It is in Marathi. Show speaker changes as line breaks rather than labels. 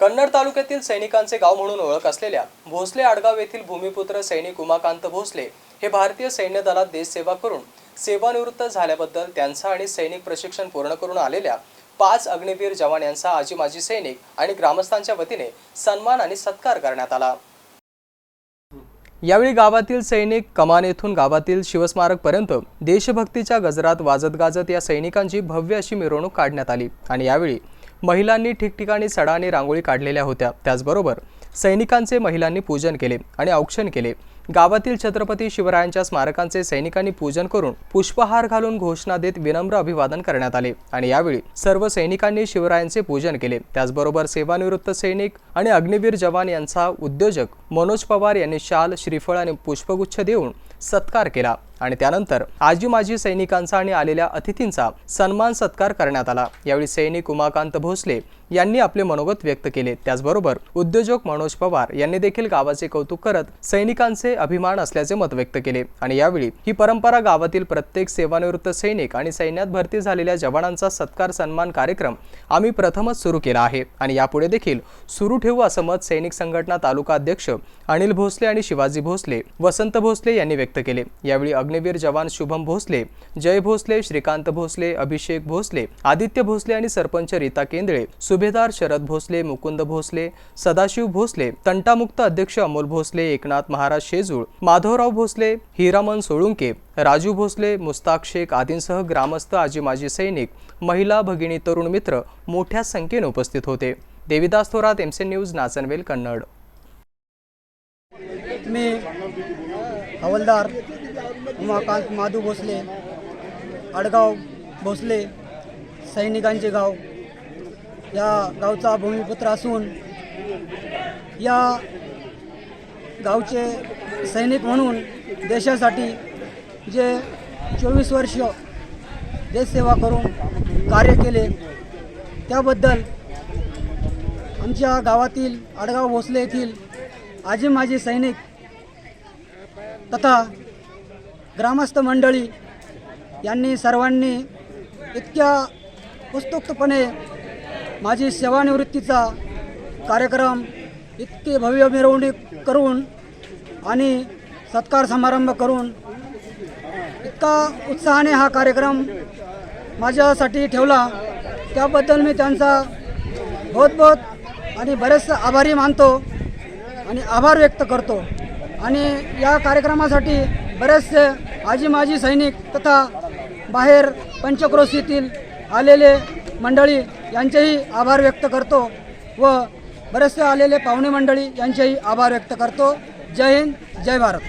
कन्नड तालुक्यातील सैनिकांचे गाव म्हणून ओळख असलेल्या भोसले आडगाव येथील भूमिपुत्र सैनिक उमाकांत भोसले हे भारतीय सैन्य दलात देशसेवा करून सेवानिवृत्त झाल्याबद्दल त्यांचा आणि सैनिक प्रशिक्षण पूर्ण करून आलेल्या पाच अग्निवीर जवान यांचा आजी माजी सैनिक आणि ग्रामस्थांच्या वतीने सन्मान आणि सत्कार करण्यात आला. यावेळी गावातील सैनिक कमान येथून गावातील शिवस्मारकपर्यंत देशभक्तीच्या गजरात वाजत गाजत या सैनिकांची भव्य अशी मिरवणूक काढण्यात आली आणि यावेळी महिलांनी ठिकठिकाणी सडाने रांगोळी काढलेल्या होत्या. त्याचबरोबर सैनिकांचे महिलांनी पूजन केले आणि औक्षण केले. गावातील छत्रपती शिवरायांच्या स्मारकांचे सैनिकांनी पूजन करून पुष्पहार घालून घोषणा देत विनम्र अभिवादन करण्यात आले आणि यावेळी सर्व सैनिकांनी शिवरायांचे पूजन केले. त्याचबरोबर सेवानिवृत्त सैनिक आणि अग्निवीर जवान यांचा उद्योजक मनोज पवार यांनी शाल श्रीफळ आणि पुष्पगुच्छ देऊन सत्कार केला आणि त्यानंतर आजी माजी सैनिकांचा आणि आलेल्या अतिथींचा सन्मान सत्कार करण्यात आला. यावेळी सैनिक उमाकांत भोसले यांनी आपले मनोगत व्यक्त केले. त्याचबरोबर उद्योजक मनोज पवार यांनी देखील गावाचे कौतुक करत सैनिकांचे अभिमान असल्याचे मत व्यक्त केले आणि यावेळी ही परंपरा गावातील प्रत्येक सेवानिवृत्त सैनिक आणि सैन्यात भरती झालेल्या जवानांचा सत्कार सन्मान कार्यक्रम आम्ही प्रथमच सुरू केला आहे आणि यापुढे देखील सुरू ठेवू असं मत सैनिक संघटना तालुका अध्यक्ष अनिल भोसले आणि शिवाजी भोसले वसंत भोसले यांनी व्यक्त केले. यावेळी अग्निवीर जवान शुभम भोसले जय भोसले श्रीकांत भोसले अभिषेक भोसले आदित्य भोसले आणि सरपंच रीता केंद्रे सुभेदार शरद भोसले मुकुंद भोसले सदाशिव भोसले तंटामुक्त अध्यक्ष अमोल भोसले एकनाथ महाराज शेजूळ माधवराव भोसले हिरामन सोळुंके राजू भोसले मुस्ताक शेख आदींसह ग्रामस्थ आजी माजी सैनिक महिला भगिनी तरुण मित्र मोठ्या संख्येने उपस्थित होते. Devidas Thorat MC news Nachanvel Kannad.
मी हवलदार उमाकांत माधू भोसले आडगाव भोसले सैनिकांचे गाव. या गावचा भूमिपुत्र असून या गावचे सैनिक म्हणून देशासाठी जे चोवीस वर्ष देशसेवा करून कार्य केले त्याबद्दल आमच्या गावातील आडगाव भोसले येथील आजी माजी सैनिक तथा ग्रामस्थ मंडळी यांनी सर्वांनी इतक्या उत्स्तुकपणे माझी सेवानिवृत्तीचा कार्यक्रम इतके भव्य मिरवणूक करून आणि सत्कार समारंभ करून इतका उत्साहाने हा कार्यक्रम माझ्यासाठी ठेवला. त्याबद्दल मी त्यांचा बहुत बहुत आणि बरेचसे आभारी मानतो आणि आभार व्यक्त करतो. आणि या कार्यक्रमासाठी बरेचसे आजी माजी सैनिक तथा बाहेर पंचक्रोशीतील आलेले मंडळी यांचेही आभार व्यक्त करतो व बरेचसे आलेले पाहुणे मंडळी यांचेही आभार व्यक्त करतो. जय हिंद जय भारत.